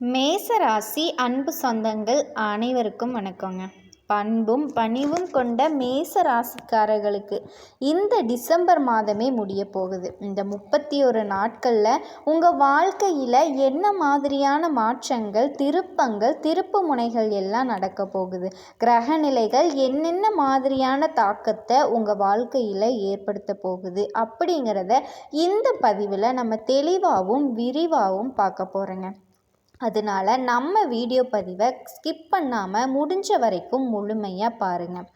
மேசராசி அன்பு சொந்தங்கள் அனைவருக்கும் வணக்கங்க. பண்பும் பணிவும் கொண்ட மேச ராசிக்காரர்களுக்கு இந்த டிசம்பர் மாதமே முடிய போகுது. இந்த முப்பத்தி ஒரு நாட்களில் உங்கள் வாழ்க்கையில் என்ன மாதிரியான மாற்றங்கள் திருப்பங்கள் திருப்பு முனைகள் எல்லாம் நடக்க போகுது? கிரக நிலைகள் என்னென்ன மாதிரியான தாக்கத்தை உங்கள் வாழ்க்கையில் ஏற்படுத்த போகுது? அப்படிங்கிறத இந்த பதிவில் நம்ம தெளிவாகவும் விரிவாகவும் பார்க்க போகிறோங்க அதனால் நம்ம வீடியோ பதிவை ஸ்கிப் பண்ணாமல் முடிஞ்ச வரைக்கும் முழுமையாக பாருங்கள்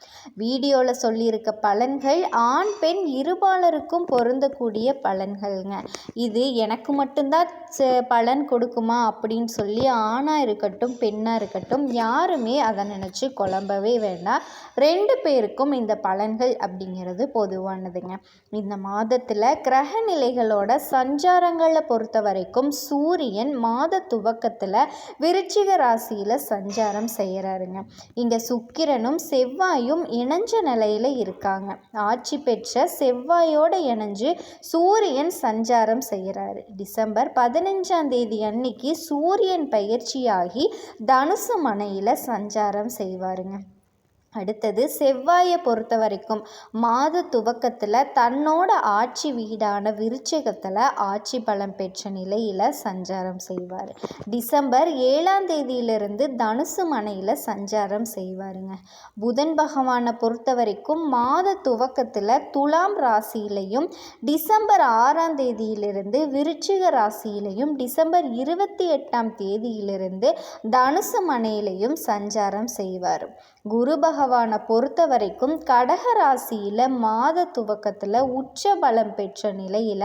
வீடியோவில் சொல்லியிருக்க பலன்கள் ஆண் பெண் இருபாலருக்கும் பொருந்தக்கூடிய பலன்கள்ங்க. இது எனக்கு மட்டும்தான் பலன் கொடுக்குமா அப்படின்னு சொல்லி ஆணாக இருக்கட்டும் பெண்ணாக இருக்கட்டும் யாருமே அதை நினச்சி குழம்பவே வேண்டாம். ரெண்டு பேருக்கும் இந்த பலன்கள் அப்படிங்கிறது பொதுவானதுங்க. இந்த மாதத்தில் கிரக நிலைகளோட சஞ்சாரங்களை பொறுத்த வரைக்கும் சூரியன் மாத நட்சத்திரத்தில் விருச்சிக ராசியில் சஞ்சாரம் செய்கிறாருங்க இங்கே சுக்கிரனும் செவ்வாயும் இணைஞ்ச நிலையில் இருக்காங்க. ஆட்சி பெற்ற செவ்வாயோடு இணைஞ்சு சூரியன் சஞ்சாரம் செய்கிறாரு டிசம்பர் பதினஞ்சாம் தேதி அன்னைக்கு சூரியன் பயிற்சியாகி தனுசு மனையில் சஞ்சாரம் செய்வாருங்க. அடுத்தது செவ்வாயை பொறுத்த வரைக்கும் மாத துவக்கத்தில் தன்னோட ஆட்சி வீடான விருச்சிகத்தில் ஆட்சி பலம் பெற்ற நிலையில் சஞ்சாரம் செய்வார். டிசம்பர் ஏழாம் தேதியிலிருந்து தனுசு மனையில் சஞ்சாரம் செய்வாருங்க. புதன் பகவானை பொறுத்த வரைக்கும் மாத துவக்கத்தில் துலாம் ராசியிலையும் டிசம்பர் ஆறாம் தேதியிலிருந்து விருச்சிக ராசியிலையும் டிசம்பர் இருபத்தி எட்டாம் தேதியிலிருந்து தனுசு மனையிலையும் சஞ்சாரம் செய்வார். குரு பகவானை பொறுத்த வரைக்கும் கடக ராசியில் மாத துவக்கத்தில் உச்ச பலம் பெற்ற நிலையில்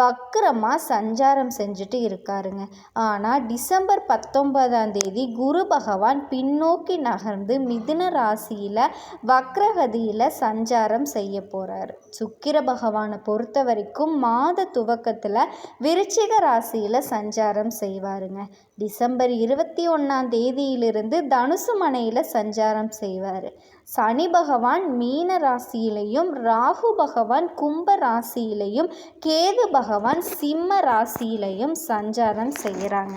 வக்கரமாக சஞ்சாரம் செஞ்சுட்டு இருக்காருங்க. ஆனால் டிசம்பர் பத்தொன்பதாம் தேதி குரு பகவான் பின்னோக்கி நகர்ந்து மிதுன ராசியில் வக்ரகதியில் சஞ்சாரம் செய்ய போகிறாரு சுக்கிர பகவானை பொறுத்த வரைக்கும் மாத துவக்கத்தில் விருச்சிக ராசியில் சஞ்சாரம் செய்வாருங்க. டிசம்பர் இருபத்தி ஒன்றாம் தேதியிலிருந்து தனுசு மனையில் சஞ்சாரம் செய்வார். சனி பகவான் மீன ராசியிலையும் ராகு பகவான் கும்ப ராசியிலையும் கேது பகவான் சிம்ம ராசியிலையும் சஞ்சாரம் செய்கிறாங்க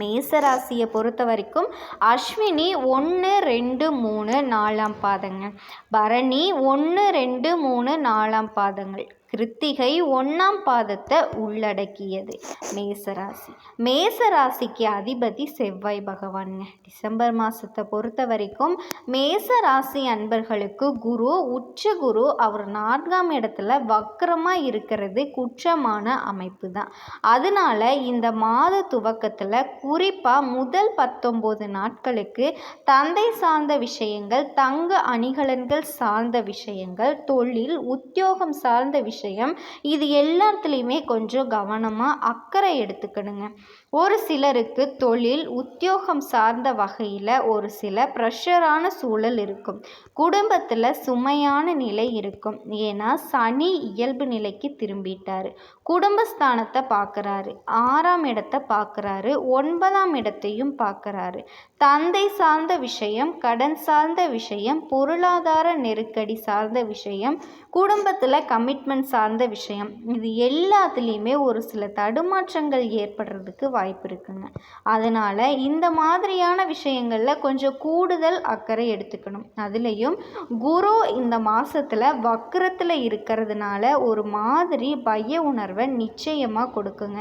மேசராசியை பொறுத்த வரைக்கும் அஸ்வினி ஒன்று ரெண்டு மூணு நாலாம் பாதங்கள். பரணி ஒன்று ரெண்டு மூணு நாலாம் பாதங்கள். கிருத்திகை ஒன்றாம் பாதத்தை உள்ளடக்கியது. மேசராசி. மேசராசிக்கு அதிபதி செவ்வாய் பகவானுங்க. டிசம்பர் மாதத்தை பொறுத்த வரைக்கும் மேசராசி அன்பர்களுக்கு குரு உச்ச குரு அவர் நான்காம் இடத்துல வக்கரமாக இருக்கிறது குற்றமான அமைப்பு தான் அதனால இந்த மாத துவக்கத்தில் குறிப்பாக முதல் பத்தொம்போது நாட்களுக்கு தந்தை சார்ந்த விஷயங்கள் தங்க அணிகலன்கள் சார்ந்த விஷயங்கள் தொழில் உத்தியோகம் சார்ந்த விஷயம் விஷயம். இது எல்லாத்துலேயுமே கொஞ்சம் கவனமாக அக்கறை எடுத்துக்கணுங்க. ஒரு சிலருக்கு தொழில் உத்தியோகம் சார்ந்த வகையில் ஒரு சில ப்ரெஷரான சூழல் இருக்கும். குடும்பத்தில் சுமையான நிலை இருக்கும். ஏன்னா சனி இயல்பு நிலைக்கு திரும்பிட்டார். குடும்பஸ்தானத்தை பார்க்குறாரு ஆறாம் இடத்தை பார்க்குறாரு ஒன்பதாம் இடத்தையும் பார்க்குறாரு தந்தை சார்ந்த விஷயம் கடன் சார்ந்த விஷயம் பொருளாதார நெருக்கடி சார்ந்த விஷயம் குடும்பத்தில் கமிட்மெண்ட் சார்ந்த விஷயம். இது எல்லாத்துலேயுமே ஒரு சில தடுமாற்றங்கள் ஏற்படுறதுக்கு வாய்ப்பு இருக்குங்க. அதனால் இந்த மாதிரியான விஷயங்களில் கொஞ்சம் கூடுதல் அக்கறை எடுத்துக்கணும். அதுலேயும் குரு இந்த மாதத்தில் வக்கரத்தில் இருக்கிறதுனால ஒரு மாதிரி பய உணர்வை நிச்சயமாக கொடுக்குங்க.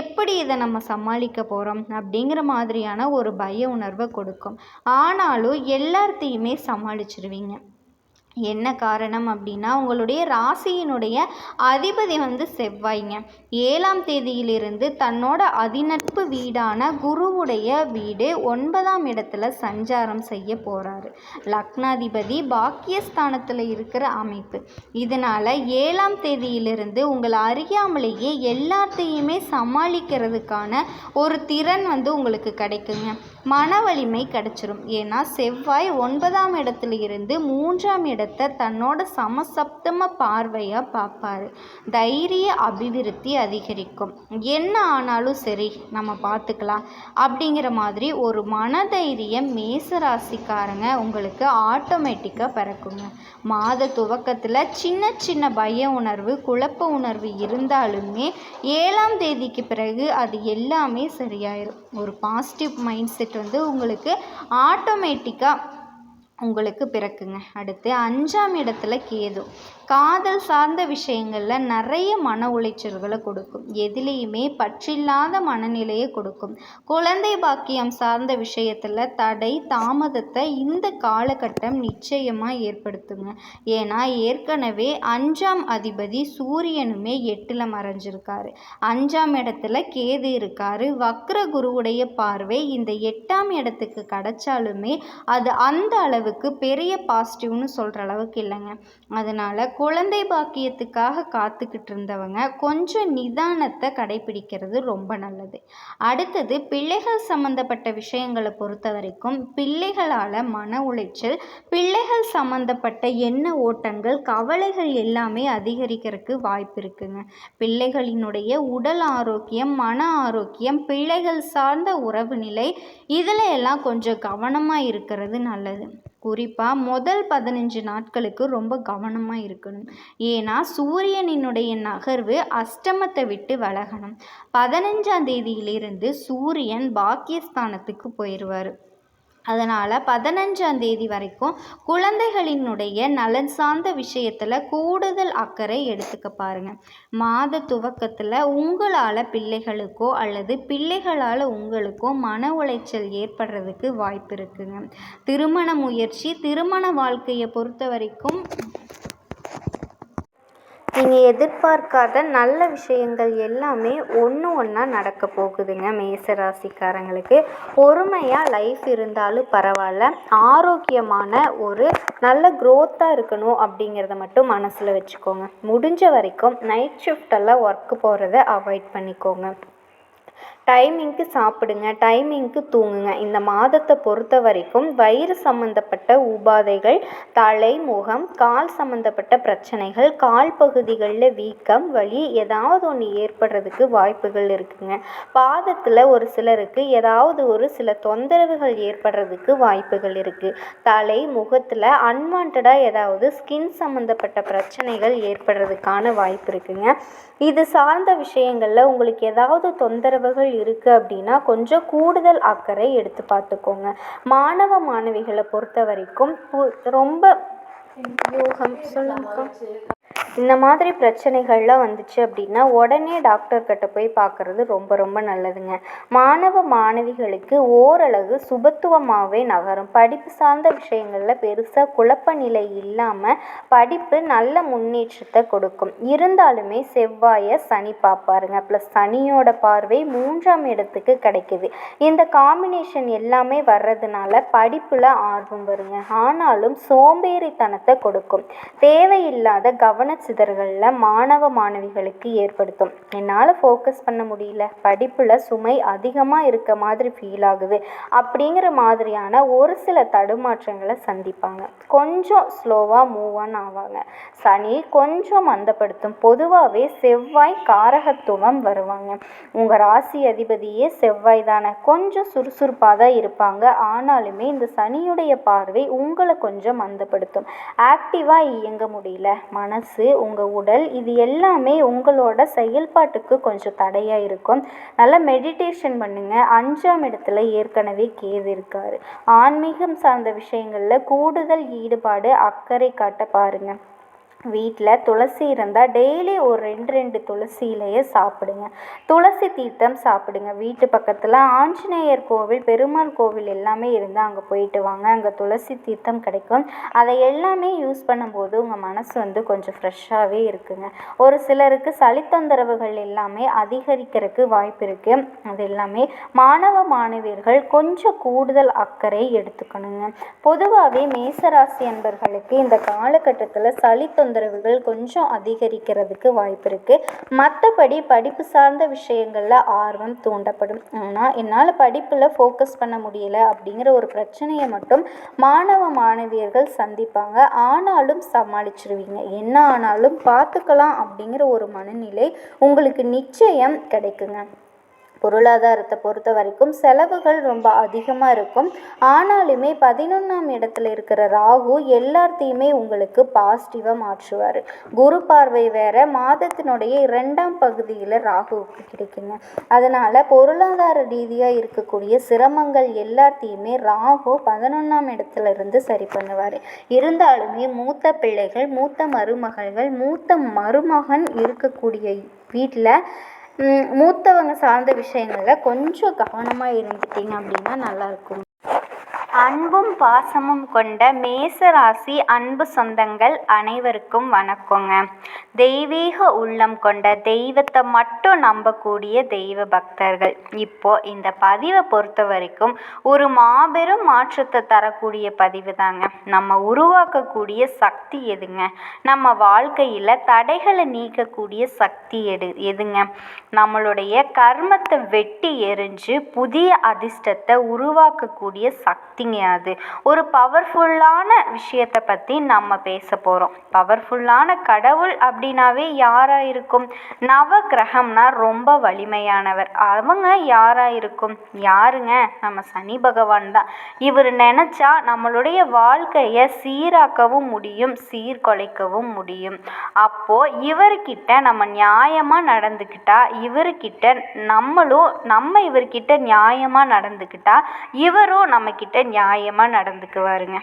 எப்படி இதை நம்ம சமாளிக்க போகிறோம் அப்படிங்கிற மாதிரியான ஒரு பய உணர்வை கொடுக்கும். ஆனாலும் எல்லாத்தையுமே சமாளிச்சிருவீங்க. என்ன காரணம் அப்படின்னா உங்களுடைய ராசியினுடைய அதிபதி வந்து செவ்வாய்ங்க. ஏழாம் தேதியிலிருந்து தன்னோட அதிநட்பு வீடான குருவுடைய வீடு ஒன்பதாம் இடத்துல சஞ்சாரம் செய்ய போகிறாரு லக்னாதிபதி பாக்கியஸ்தானத்தில் இருக்கிற அமைப்பு. இதனால் ஏழாம் தேதியிலிருந்து உங்களை அறியாமலேயே எல்லாத்தையுமே சமாளிக்கிறதுக்கான ஒரு திறன் வந்து உங்களுக்கு கிடைக்குங்க. மன வலிமை கிடைச்சிரும். ஏன்னா செவ்வாய் ஒன்பதாம் இடத்துல இருந்து மூன்றாம் இடத்துல இடத்த தன்னோட சமசப்தம பார்வையாக பார்ப்பாரு. தைரிய அபிவிருத்தி அதிகரிக்கும். என்ன ஆனாலும் சரி நம்ம பார்த்துக்கலாம். அப்படிங்கிற மாதிரி ஒரு மனதைரியம் மேச ராசிக்காரங்க உங்களுக்கு ஆட்டோமேட்டிக்காக பிறக்குங்க. மாத துவக்கத்தில் சின்ன சின்ன பய உணர்வு குழப்ப உணர்வு இருந்தாலுமே ஏழாம் தேதிக்கு பிறகு அது எல்லாமே சரியாயிரும். ஒரு பாசிட்டிவ் மைண்ட் செட் வந்து உங்களுக்கு ஆட்டோமேட்டிக்காக உங்களுக்கு பிறக்குங்க. அடுத்து அஞ்சாம் இடத்துல கேது. காதல் சார்ந்த விஷயங்களில் நிறைய மன உளைச்சல்களை கொடுக்கும். எதிலேயுமே பற்றில்லாத மனநிலையை கொடுக்கும். குழந்தை பாக்கியம் சார்ந்த விஷயத்தில் தடை தாமதத்தை இந்த காலகட்டம் நிச்சயமாக ஏற்படுத்துங்க. ஏன்னா ஏற்கனவே அஞ்சாம் அதிபதி சூரியனுமே எட்டில் மறைஞ்சிருக்காரு. அஞ்சாம் இடத்துல கேது இருக்காரு. வக்ர குருவுடைய பார்வை இந்த எட்டாம் இடத்துக்கு கிடைச்சாலுமே அது அந்த அளவுக்கு பெரிய பாசிட்டிவ்னு சொல்கிற அளவுக்கு இல்லைங்க. அதனால் குழந்தை பாக்கியத்துக்காக காத்துக்கிட்டு இருந்தவங்க கொஞ்சம் நிதானத்தை கடைபிடிக்கிறது ரொம்ப நல்லது. அடுத்தது பிள்ளைகள் சம்மந்தப்பட்ட விஷயங்களை பொறுத்த வரைக்கும் பிள்ளைகளால் மன உளைச்சல் பிள்ளைகள் சம்மந்தப்பட்ட எண்ண ஓட்டங்கள் கவலைகள் எல்லாமே அதிகரிக்கிறதுக்கு வாய்ப்பு இருக்குங்க. பிள்ளைகளினுடைய உடல் ஆரோக்கியம் மன ஆரோக்கியம் பிள்ளைகள் சார்ந்த உறவு நிலை இதில் எல்லாம் கொஞ்சம் கவனமாக இருக்கிறது நல்லது. குறிப்பாக முதல் பதினஞ்சு நாட்களுக்கு ரொம்ப கவனமாக இருக்கணும். ஏன்னா சூரியனினுடைய நகர்வு அஷ்டமத்தை விட்டு விலகணும். பதினஞ்சாம் தேதியிலிருந்து சூரியன் பாக்கியஸ்தானத்துக்கு போயிடுவார் அதனால் பதினஞ்சாம் தேதி வரைக்கும் குழந்தைகளினுடைய நலன் சார்ந்த விஷயத்தில் கூடுதல் அக்கறை எடுத்துக்க பாருங்கள் மாத துவக்கத்தில் உங்களால் பிள்ளைகளுக்கோ அல்லது பிள்ளைகளால் உங்களுக்கோ மன உளைச்சல் ஏற்படுறதுக்கு வாய்ப்பு இருக்குங்க. திருமண முயற்சி திருமண வாழ்க்கையை பொறுத்த வரைக்கும் நீங்கள் எதிர்பார்க்காத நல்ல விஷயங்கள் எல்லாமே ஒன்று ஒன்றா நடக்க போகுதுங்க மேசராசிக்காரங்களுக்கு பொறுமையாக லைஃப் இருந்தாலும் பரவாயில்ல. ஆரோக்கியமான ஒரு நல்ல க்ரோத்தாக இருக்கணும் அப்படிங்கிறத மட்டும் மனசில் வச்சுக்கோங்க. முடிஞ்ச வரைக்கும் நைட் ஷிஃப்டெல்லாம் ஒர்க்கு போகிறத அவாய்ட் பண்ணிக்கோங்க. டைமிங்க்கு சாப்பிடுங்க டைமிங்க்கு தூங்குங்க. இந்த மாதத்தை பொறுத்த வரைக்கும் வயிறு சம்மந்தப்பட்ட உபாதைகள் தலை முகம் கால் சம்மந்தப்பட்ட பிரச்சனைகள் கால் பகுதிகளில் வீக்கம் வலி ஏதாவது ஒன்று ஏற்படுறதுக்கு வாய்ப்புகள் இருக்குங்க. பாதத்தில் ஒரு சிலருக்கு ஏதாவது ஒரு சில தொந்தரவுகள் ஏற்படுறதுக்கு வாய்ப்புகள் இருக்குது தலை முகத்தில் அன்வான்டாக ஏதாவது ஸ்கின் சம்மந்தப்பட்ட பிரச்சனைகள் ஏற்படுறதுக்கான வாய்ப்பு இருக்குங்க. இது சார்ந்த விஷயங்களில் உங்களுக்கு ஏதாவது தொந்தரவுகள் இருக்குது அப்படின்னா கொஞ்சம் கூடுதல் அக்கறை எடுத்து பார்த்துக்கோங்க. மாணவ மாணவிகளை பொறுத்த வரைக்கும் ரொம்ப யோகம் சொல்லுங்கக்கா. இந்த மாதிரி பிரச்சனைகள்லாம் வந்துச்சு அப்படின்னா உடனே டாக்டர்கிட்ட போய் பார்க்குறது ரொம்ப ரொம்ப நல்லதுங்க. மாணவ மாணவிகளுக்கு ஓரளவு சுபத்துவமாகவே நகரும். படிப்பு சார்ந்த விஷயங்களில் பெருசாக குழப்ப நிலை இல்லாமல் படிப்பு நல்ல முன்னேற்றத்தை கொடுக்கும். இருந்தாலுமே செவ்வாயை சனி பார்ப்பாருங்க. ப்ளஸ் சனியோட பார்வை மூன்றாம் இடத்துக்கு கிடைக்குது. இந்த காம்பினேஷன் எல்லாமே வர்றதுனால படிப்பில் ஆர்வம் வருங்க. ஆனாலும் சோம்பேறித்தனத்தை கொடுக்கும். தேவையில்லாத கவன கவனச்சிதறல்களில் மாணவ மாணவிகளுக்கு ஏற்படுத்தும். என்னால் ஃபோக்கஸ் பண்ண முடியல. படிப்பில் சுமை அதிகமாக இருக்க மாதிரி ஃபீல் ஆகுது. அப்படிங்கிற மாதிரியான ஒரு சில தடுமாற்றங்களை சந்திப்பாங்க. கொஞ்சம் ஸ்லோவாக மூவ் ஆன் ஆவாங்க. சனி கொஞ்சம் மந்தப்படுத்தும். பொதுவாகவே செவ்வாய் காரகத்துவம் வருவாங்க. உங்கள் ராசி அதிபதியே செவ்வாய் தானே. கொஞ்சம் சுறுசுறுப்பாக தான் இருப்பாங்க. ஆனாலுமே இந்த சனியுடைய பார்வை உங்களை கொஞ்சம் மந்தப்படுத்தும். ஆக்டிவாக இயங்க முடியல. மனசு உங்கள் உடல் இது எல்லாமே உங்களோட செயல்பாட்டுக்கு கொஞ்சம் தடையாக இருக்கும். நல்லா மெடிடேஷன் பண்ணுங்கள் அஞ்சாம் இடத்துல ஏற்கனவே கேது இருக்கார். ஆன்மீகம் சார்ந்த விஷயங்களில் கூடுதல் ஈடுபாடு அக்கறை காட்ட பாருங்கள் வீட்டில் துளசி இருந்தால் டெய்லி ஒரு ரெண்டு ரெண்டு துளசி இலையை சாப்பிடுங்க. துளசி தீர்த்தம் சாப்பிடுங்க. வீட்டு பக்கத்தில் ஆஞ்சநேயர் கோவில் பெருமாள் கோவில் எல்லாமே இருந்தால் அங்கே போயிட்டு வாங்க. அங்கே துளசி தீர்த்தம் கிடைக்கும். அதை எல்லாமே யூஸ் பண்ணும்போது உங்கள் மனசு வந்து கொஞ்சம் ஃப்ரெஷ்ஷாகவே இருக்குங்க. ஒரு சிலருக்கு சளி தொந்தரவுகள் எல்லாமே அதிகரிக்கிறதுக்கு வாய்ப்பு இருக்குது அது எல்லாமே மாணவ மாணவியர்கள் கொஞ்சம் கூடுதல் அக்கறை எடுத்துக்கணுங்க. பொதுவாகவே மேசராசி அன்பர்களுக்கு இந்த காலகட்டத்தில் சளி தொந்தரவு தொந்தரவுகள் கொஞ்சம் அதிகரிக்கிறதுக்கு வாய்ப்பு இருக்குது மற்றபடி படிப்பு சார்ந்த விஷயங்களில் ஆர்வம் தூண்டப்படும். ஆனால் என்னால் படிப்பில் ஃபோக்கஸ் பண்ண முடியல அப்படிங்கிற ஒரு பிரச்சனையை மட்டும் மாணவ மாணவியர்கள் சந்திப்பாங்க. ஆனாலும் சமாளிச்சிருவீங்க. என்ன ஆனாலும் பார்த்துக்கலாம் அப்படிங்கிற ஒரு மனநிலை உங்களுக்கு நிச்சயம் கிடைக்குங்க. பொருளாதாரத்தை பொறுத்த வரைக்கும் செலவுகள் ரொம்ப அதிகமாக இருக்கும். ஆனாலுமே பதினொன்றாம் இடத்துல இருக்கிற ராகு எல்லாத்தையுமே உங்களுக்கு பாசிட்டிவாக மாற்றுவார். குரு பார்வை வேற மாதத்தினுடைய இரண்டாம் பகுதியில் ராகுவுக்கு கிடைக்குங்க. அதனால் பொருளாதார ரீதியாக இருக்கக்கூடிய சிரமங்கள் எல்லாத்தையுமே ராகு பதினொன்றாம் இடத்துல இருந்து சரி பண்ணுவார். இருந்தாலுமே மூத்த பிள்ளைகள் மூத்த மருமகள்கள் மூத்த மருமகன் இருக்கக்கூடிய வீட்டில் மூத்தவங்க சார்ந்த விஷயங்களில் கொஞ்சம் கவனமாக இருந்துட்டீங்க அப்படின்னா நல்லாயிருக்கும் அன்பும் பாசமும் கொண்ட மேசராசி அன்பு சொந்தங்கள் அனைவருக்கும் வணக்கங்க. தெய்வீக உள்ளம் கொண்ட தெய்வத்தை மட்டும் நம்பக்கூடிய தெய்வ பக்தர்கள். இப்போ இந்த பதிவை பொறுத்த வரைக்கும் ஒரு மாபெரும் மாற்றத்தை தரக்கூடிய பதிவு தாங்க. நம்ம உருவாக்கக்கூடிய சக்தி எதுங்க? நம்ம வாழ்க்கையில் தடைகளை நீக்கக்கூடிய சக்தி எடு எதுங்க? நம்மளுடைய கர்மத்தை வெட்டி எரிஞ்சு புதிய அதிர்ஷ்டத்தை உருவாக்கக்கூடிய சக்தி சக்திங்க அது ஒரு பவர்ஃபுல்லான விஷயத்தை பற்றி நம்ம பேச போகிறோம் பவர்ஃபுல்லான கடவுள் அப்படின்னாவே யாராக இருக்கும்? நவ கிரகம்னா ரொம்ப வலிமையானவர். அவங்க யாராக இருக்கும்? யாருங்க? நம்ம சனி பகவான் தான். இவர் நினச்சா நம்மளுடைய வாழ்க்கையை சீராக்கவும் முடியும் சீர்குலைக்கவும் முடியும். அப்போது இவர்கிட்ட நம்ம நியாயமாக நடந்துக்கிட்டா இவர்கிட்ட நம்மளும் நம்ம இவர்கிட்ட நியாயமாக நடந்துக்கிட்டா இவரும் நம்மக்கிட்ட நியாயமாக நடந்துக்குவாருங்க.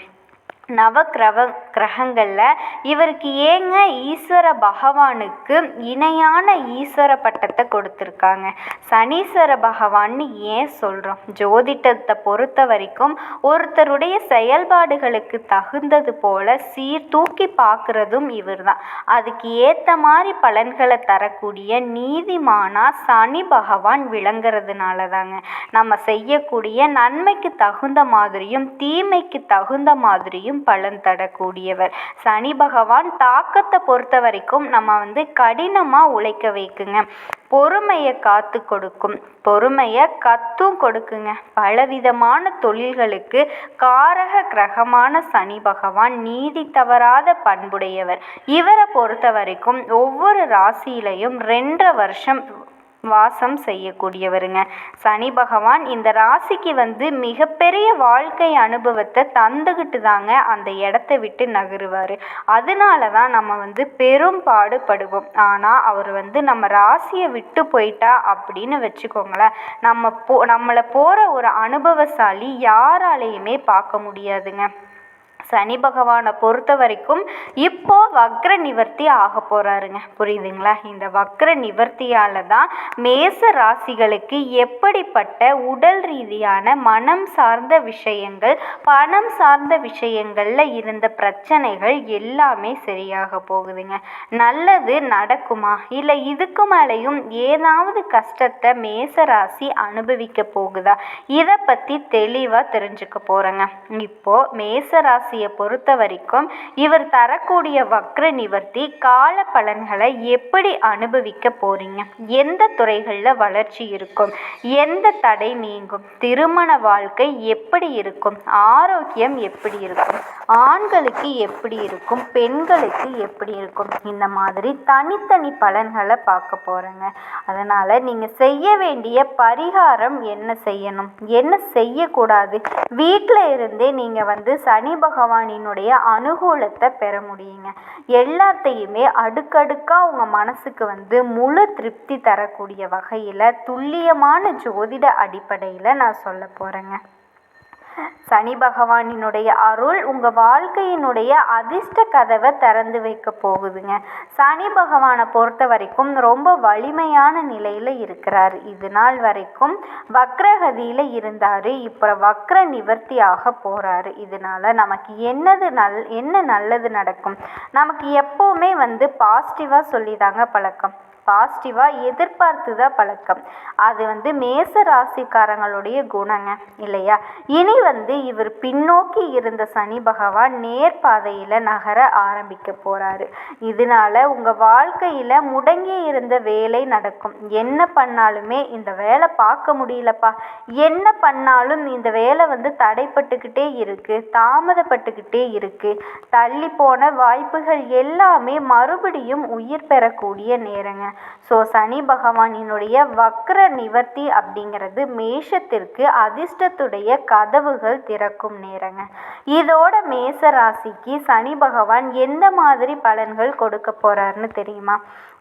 நவக்கிரவ கிரகங்களில் இவருக்கு ஏங்க ஈஸ்வர பகவானுக்கு இணையான ஈஸ்வர பட்டத்தை கொடுத்துருக்காங்க. சனீஸ்வர பகவான்னு ஏன் சொல்கிறோம் ஜோதிடத்தை பொறுத்த வரைக்கும் ஒருத்தருடைய செயல்பாடுகளுக்கு தகுந்தது போல சீர் தூக்கி பார்க்குறதும் இவர் தான் அதுக்கு ஏற்ற மாதிரி பலன்களை தரக்கூடிய நீதிமானா சனி பகவான் விளங்குறதுனால தாங்க நம்ம செய்யக்கூடிய நன்மைக்கு தகுந்த மாதிரியும் தீமைக்கு தகுந்த மாதிரியும் பெரும் பலன் தரக்கூடியவர். சனி பகவான் தாக்கத்தை பொறுத்த வரைக்கும் நம்ம வந்து கடினமாக உழைக்க வைக்குங்க. பொறுமையை காத்து கொடுக்கும். பொறுமையை கத்தும் கொடுக்குங்க. பலவிதமான தொழில்களுக்கு காரக கிரகமான சனி பகவான் நீதி தவறாத பண்புடையவர். இவரை பொறுத்த வரைக்கும் ஒவ்வொரு ராசியிலையும் ரெண்டரை வருஷம் வாசம் செய்யக்கூடியவருங்க. சனி பகவான் இந்த ராசிக்கு வந்து மிகப்பெரிய வாழ்க்கை அனுபவத்தை தந்துக்கிட்டு தாங்க அந்த இடத்த விட்டு நகருவார். அதனால தான் நம்ம வந்து பெரும் பாடுபடுவோம். ஆனால் அவர் வந்து நம்ம ராசியை விட்டு போயிட்டா அப்படின்னு வச்சுக்கோங்களேன். நம்ம போ நம்மளை போகிற ஒரு அனுபவசாலி யாராலையுமே பார்க்க முடியாதுங்க. சனி பகவானை பொறுத்த வரைக்கும் இப்போ வக்ர நிவர்த்தி ஆக போகிறாருங்க புரியுதுங்களா? இந்த வக்ர நிவர்த்தியால் தான் மேச ராசிகளுக்கு எப்படிப்பட்ட உடல் ரீதியான மனம் சார்ந்த விஷயங்கள் பணம் சார்ந்த விஷயங்களில் இருந்த பிரச்சனைகள் எல்லாமே சரியாக போகுதுங்க. நல்லது நடக்குமா? இல்லை இதுக்கு மேலேயும் ஏதாவது கஷ்டத்தை மேச ராசி அனுபவிக்க போகுதா? இதை பற்றி தெளிவாக தெரிஞ்சுக்க போகிறேங்க இப்போது மேச ராசி ராசியை பொறுத்த வரைக்கும் இவர் தரக்கூடிய வக்ர நிவர்த்தி கால பலன்களை எப்படி அனுபவிக்க போறீங்க? எந்த துறைகளில் வளர்ச்சி இருக்கும்? எந்த தடை நீங்கும்? திருமண வாழ்க்கை எப்படி இருக்கும்? ஆரோக்கியம் எப்படி இருக்கும்? ஆண்களுக்கு எப்படி இருக்கும்? பெண்களுக்கு எப்படி இருக்கும்? இந்த மாதிரி தனித்தனி பலன்களை பார்க்க போகிறேங்க அதனால் நீங்கள் செய்ய வேண்டிய பரிகாரம் என்ன செய்யணும்? என்ன செய்யக்கூடாது? வீட்டில் இருந்தே நீங்கள் வந்து சனி பகவான் பகவானினுடைய அனுகூலத்தை பெற முடியுங்க. எல்லாத்தையுமே அடுக்கடுக்காக உங்கள் மனசுக்கு வந்து முழு திருப்தி தரக்கூடிய வகையில் துல்லியமான ஜோதிட அடிப்படையில் நான் சொல்ல போகிறேங்க சனி பகவானினுடைய அருள் உங்கள் வாழ்க்கையினுடைய அதிர்ஷ்ட கதவை திறந்து வைக்க போகுதுங்க. சனி பகவானை பொறுத்த வரைக்கும் ரொம்ப வலிமையான நிலையில் இருக்கிறார். இது நாள் வரைக்கும் வக்ரகதியில் இருந்தார். இப்போ வக்ர நிவர்த்தி ஆக போகிறாரு இதனால் நமக்கு என்னது நல் என்ன நல்லது நடக்கும்? நமக்கு எப்போவுமே வந்து பாசிட்டிவாக சொல்லி தாங்க பழக்கம். பாசிட்டிவாக எதிர்பார்த்து தான் பழக்கம். அது வந்து மேச ராசிக்காரங்களுடைய குணங்க இல்லையா? இனி வந்து இவர் பின்னோக்கி இருந்த சனி பகவான் நேர்பாதையில் நகர ஆரம்பிக்க போகிறாரு இதனால உங்கள் வாழ்க்கையில் முடங்கி இருந்த வேலை நடக்கும். என்ன பண்ணாலுமே இந்த வேலை பார்க்க முடியலப்பா. என்ன பண்ணாலும் இந்த வேலை வந்து தடைப்பட்டுக்கிட்டே இருக்குது தாமதப்பட்டுக்கிட்டே இருக்குது தள்ளி போன வாய்ப்புகள் எல்லாமே மறுபடியும் உயிர் பெறக்கூடிய நேரங்க. ஸோ சனி பகவானினுடைய வக்ர நிவர்த்தி அப்படிங்கிறது மேஷத்திற்கு அதிர்ஷ்டத்துடைய கதவு கதவுகள் திறக்கும் நேரங்க. இதோட மேச ராசிக்கு சனி பகவான் எந்த மாதிரி பலன்கள் கொடுக்க போறாருன்னு தெரியுமா?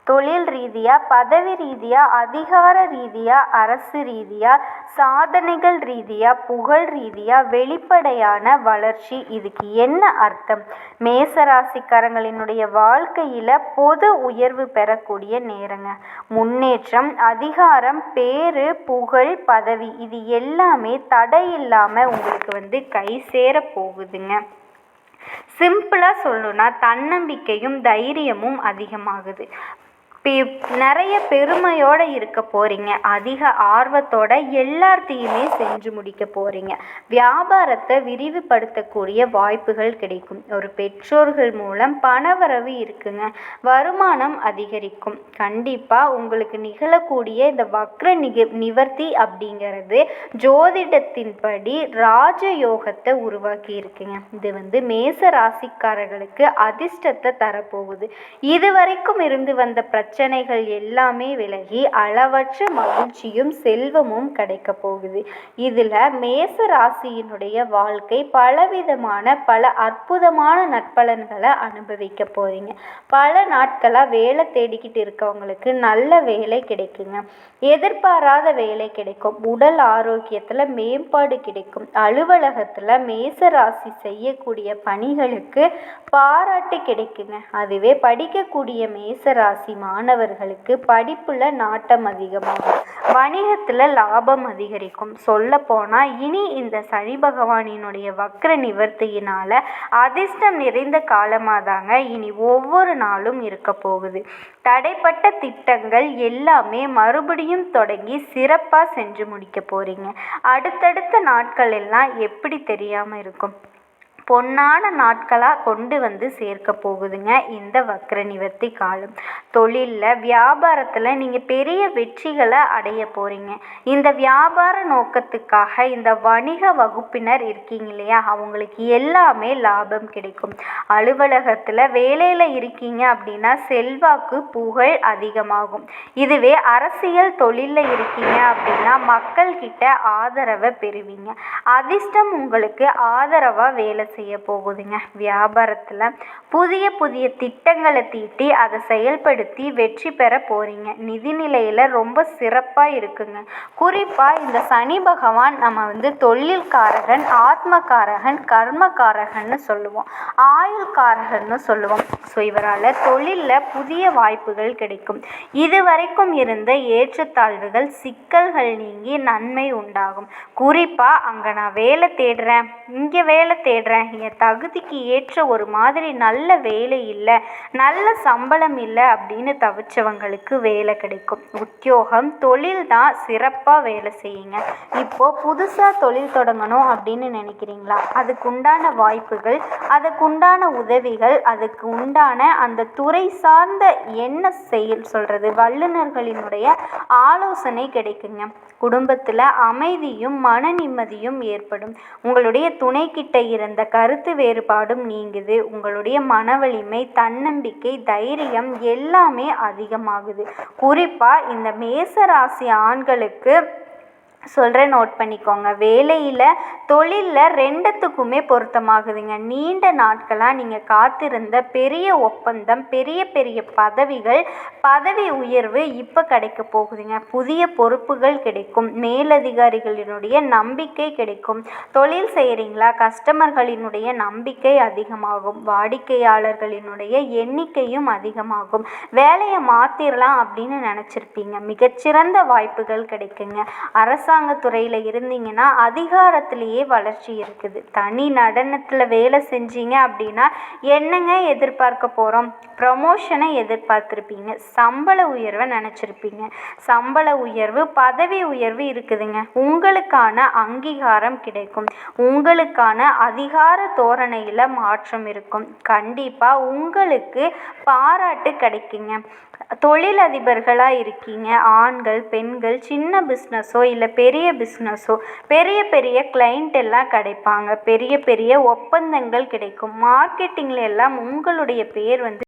தொழில் ரீதியாக பதவி ரீதியாக அதிகார ரீதியாக அரசு ரீதியாக சாதனைகள் ரீதியாக புகழ் ரீதியாக வெளிப்படையான வளர்ச்சி இதுக்கு என்ன அர்த்தம்? மேசராசிக்காரங்களினுடைய வாழ்க்கையில் பொது உயர்வு பெறக்கூடிய நேரங்க. முன்னேற்றம் அதிகாரம் பேரு புகழ் பதவி இது எல்லாமே தடை இல்லாமல் உங்களுக்கு வந்து கை சேர போகுதுங்க சிம்பிளாக சொல்லணுன்னா தன்னம்பிக்கையும் தைரியமும் அதிகமாகுது. நிறைய பெருமையோடு இருக்க போகிறீங்க அதிக ஆர்வத்தோட எல்லாத்தையுமே செஞ்சு முடிக்க போகிறீங்க வியாபாரத்தை விரிவுபடுத்தக்கூடிய வாய்ப்புகள் கிடைக்கும். ஒரு பெற்றோர்கள் மூலம் பணவரவு இருக்குங்க. வருமானம் அதிகரிக்கும். கண்டிப்பாக உங்களுக்கு நிகழக்கூடிய இந்த வக்ர நிக நிவர்த்தி அப்படிங்கிறது ஜோதிடத்தின்படி ராஜயோகத்தை உருவாக்கி இருக்குங்க. இது வந்து மேச ராசிக்காரர்களுக்கு அதிர்ஷ்டத்தை தரப்போகுது. இது வரைக்கும் இருந்து வந்த பிரச்சனை பிரச்சனைகள் எல்லாமே விலகி அளவற்ற மகிழ்ச்சியும் செல்வமும் கிடைக்க போகுது. இதில் மேச ராசியினுடைய வாழ்க்கை பலவிதமான பல அற்புதமான நற்பலன்களை அனுபவிக்க போகிறீங்க பல நாட்களாக வேலை தேடிக்கிட்டு இருக்கவங்களுக்கு நல்ல வேலை கிடைக்குங்க. எதிர்பாராத வேலை கிடைக்கும். உடல் ஆரோக்கியத்தில் மேம்பாடு கிடைக்கும். அலுவலகத்தில் மேச ராசி செய்யக்கூடிய பணிகளுக்கு பாராட்டு கிடைக்குங்க. அதுவே படிக்கக்கூடிய மேச ராசி மாணவர்களுக்கு படிப்புல நாட்டம் அதிகமாகும். வணிகத்தில் லாபம் அதிகரிக்கும். சொல்லப்போனால் இனி இந்த சனி பகவானினுடைய வக்ர நிவர்த்தியினால் அதிர்ஷ்டம் நிறைந்த காலமாக தாங்க இனி ஒவ்வொரு நாளும் இருக்க போகுது. தடைப்பட்ட திட்டங்கள் எல்லாமே மறுபடியும் தொடங்கி சிறப்பாக செஞ்சு முடிக்க போகிறீங்க அடுத்தடுத்த நாட்கள் எல்லாம் எப்படி தெரியாமல் இருக்கும்? பொன்னான நாட்களாக கொண்டு வந்து சேர்க்க போகுதுங்க இந்த வக்ர நிவர்த்தி காலம். தொழிலில் வியாபாரத்தில் நீங்கள் பெரிய வெற்றிகளை அடைய போகிறீங்க இந்த வியாபார நோக்கத்துக்காக இந்த வணிக வகுப்பினர் இருக்கீங்க இல்லையா? அவங்களுக்கு எல்லாமே லாபம் கிடைக்கும். அலுவலகத்தில் வேலையில் இருக்கீங்க அப்படின்னா செல்வாக்கு புகழ் அதிகமாகும். இதுவே அரசியல் தொழிலில் இருக்கீங்க அப்படின்னா மக்கள்கிட்ட ஆதரவை பெறுவீங்க. அதிர்ஷ்டம் உங்களுக்கு ஆதரவாக வேலை செய்யும். செய்ய போகுதுங்க. வியாபாரத்தில் புதிய புதிய திட்டங்களை தீட்டி அதை செயல்படுத்தி வெற்றி பெற போகிறீங்க நிதிநிலையில் ரொம்ப சிறப்பாக இருக்குங்க. குறிப்பாக இந்த சனி பகவான் நம்ம வந்து தொழில்காரகன் ஆத்மகாரகன் கர்மகாரகன்னு சொல்லுவோம். ஆயுள்காரகன்னு சொல்லுவோம். ஸோ இவரால் தொழிலில் புதிய வாய்ப்புகள் கிடைக்கும். இதுவரைக்கும் இருந்த ஏற்றத்தாழ்வுகள் சிக்கல்கள் நீங்கி நன்மை உண்டாகும். குறிப்பாக அங்கே நான் வேலை தேடுறேன். இங்கே வேலை தேடுறேன். என் தகுதிக்கு ஏற்ற ஒரு மாதிரி நல்ல வேலை இல்லை நல்ல சம்பளம் இல்லை அப்படின்னு தவிச்சவங்களுக்கு வேலை கிடைக்கும். உத்தியோகம் தொழில் தான் சிறப்பாக வேலை செய்யுங்க. இப்போது புதுசாக தொழில் தொடங்கணும் அப்படின்னு நினைக்கிறீங்களா? அதுக்கு உண்டான வாய்ப்புகள் அதுக்குண்டான உதவிகள் அதுக்கு உண்டான அந்த துறை சார்ந்த என்ன செயல் சொல்கிறது வல்லுநர்களினுடைய ஆலோசனை கிடைக்குங்க. குடும்பத்தில் அமைதியும் மன நிம்மதியும் ஏற்படும். உங்களுடைய துணைக்கிட்ட இருந்த கருத்து வேறுபாடும் நீங்குது. உங்களுடைய மன வலிமை தன்னம்பிக்கை தைரியம் எல்லாமே அதிகமாகுது. குறிப்பாக இந்த மேச ராசி ஆண்களுக்கு சொல்கிறேன் நோட் பண்ணிக்கோங்க. வேலையில் தொழிலில் ரெண்டுத்துக்குமே பொருத்தமாகுதுங்க. நீண்ட நாட்களாக நீங்கள் காத்திருந்த பெரிய ஒப்பந்தம் பெரிய பெரிய பதவிகள் பதவி உயர்வு இப்போ கிடைக்க போகுதுங்க. புதிய பொறுப்புகள் கிடைக்கும். மேலதிகாரிகளினுடைய நம்பிக்கை கிடைக்கும். தொழில் செய்கிறீங்களா கஸ்டமர்களினுடைய நம்பிக்கை அதிகமாகும். வாடிக்கையாளர்களினுடைய எண்ணிக்கையும் அதிகமாகும். வேலையை மாற்றிடலாம் அப்படின்னு நினச்சிருப்பீங்க. மிகச்சிறந்த வாய்ப்புகள் கிடைக்குங்க. அரசு அரசாங்கத்துறையில் இருந்தீங்கன்னா அதிகாரத்திலேயே வளர்ச்சி இருக்குது. தனி நடனத்தில் வேலை செஞ்சீங்க அப்படின்னா என்னங்க எதிர்பார்க்க போகிறோம் ப்ரமோஷனை எதிர்பார்த்துருப்பீங்க. சம்பள உயர்வை நினச்சிருப்பீங்க. சம்பள உயர்வு பதவி உயர்வு இருக்குதுங்க. உங்களுக்கான அங்கீகாரம் கிடைக்கும். உங்களுக்கான அதிகார தோரணையில் மாற்றம் இருக்கும். கண்டிப்பாக உங்களுக்கு பாராட்டு கிடைக்குங்க. தொழிலதிபர்களாக இருக்கீங்க. ஆண்கள் பெண்கள் சின்ன பிஸ்னஸோ இல்லை பெரிய பிஸ்னஸோ பெரிய பெரிய கிளைண்ட் எல்லாம் கிடைப்பாங்க. பெரிய பெரிய ஒப்பந்தங்கள் கிடைக்கும். மார்க்கெட்டிங்கில் எல்லாம் உங்களுடைய பேர் வந்து